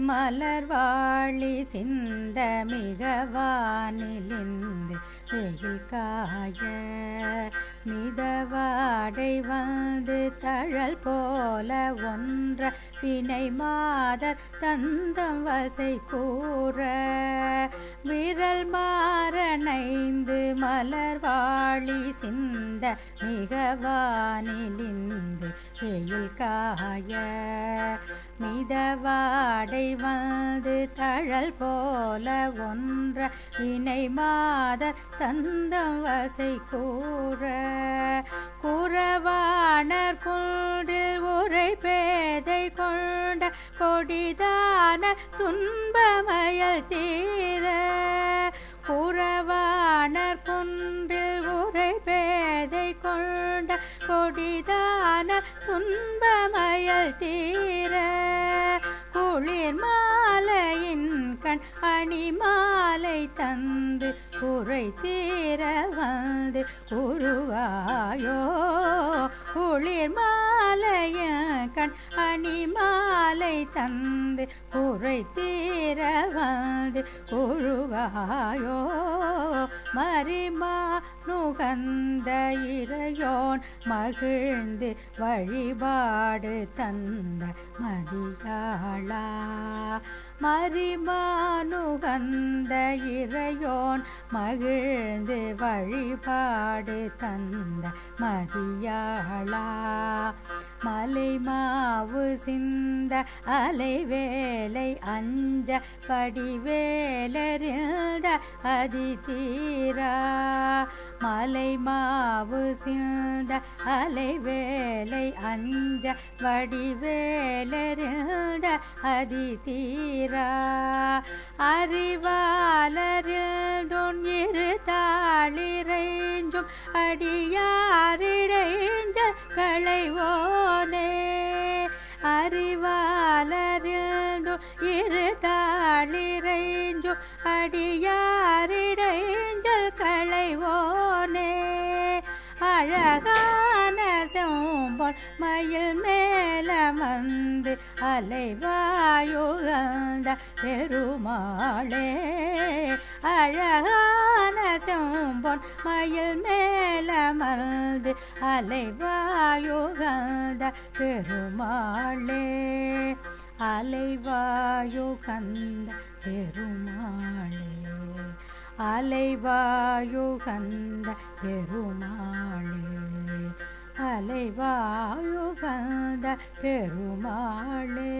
மலர்வாழி சிந்த மிக வானிலிந்து வெயில் காய மிதவாடை வந்து தழல் போல ஒன்ற வினை மாதர் தந்தம் வசை கூற விரல் மாறனைந்து மலர்வாழி சிந்த மிக வானிலிந்து வெயில் காய மிதவாடை வந்து தழல் போல ஒன்ற வினை மாதர் தந்தம் வசை கூற. குறவாணர் கொண்டு உரை பேதை கொண்ட கொடிதான துன்பமயல் தீர. குறவாணர் குன்றில் உரை பேதை கொண்ட கொடிதான துன்பமயல் தீர. அணி மாலை தந்து குறை தீர வந்து குருவாயோ குளிர் மா மாலைய கண் அணி மாலை தந்து குறை தீர வந்து குருவாயோ மரிமா நுகந்த இறையோன் மகிழ்ந்து வழிபாடு தந்த மதியாளா? மரிமானுகந்த இறையோன் மகிழ்ந்து வழிபாடு தந்த மதியாளா? மலை மாவு சிந்த அலைவேலை அஞ்ச படிவேலறிந்த அதிதீரா. மலை மாவு சிந்த அலைவேலை அஞ்ச வடிவேலறிந்த அதிதீரா. அறிவாளரில் துன் இரு தாளிரைஞ்சும் அடியாரிடைஞ்ச களைவோனே அறிவாளரில் இரு தாளிரைஞ்சும் அடியாரிடைஞ்சல் களைவோனே. அழகா செம்பொன் மயில் மேல வந்து அலைவாயுகந்த பெருமாளே. அழகான செம்பொன் மயில் மேல மருந்து அலைவாயுகந்த பெருமாளே. அலைவாயுகந்த பெருமாளே. அலைவாயுகந்த பெருமாளே. அலைவாயுகந்த பெருமாளே.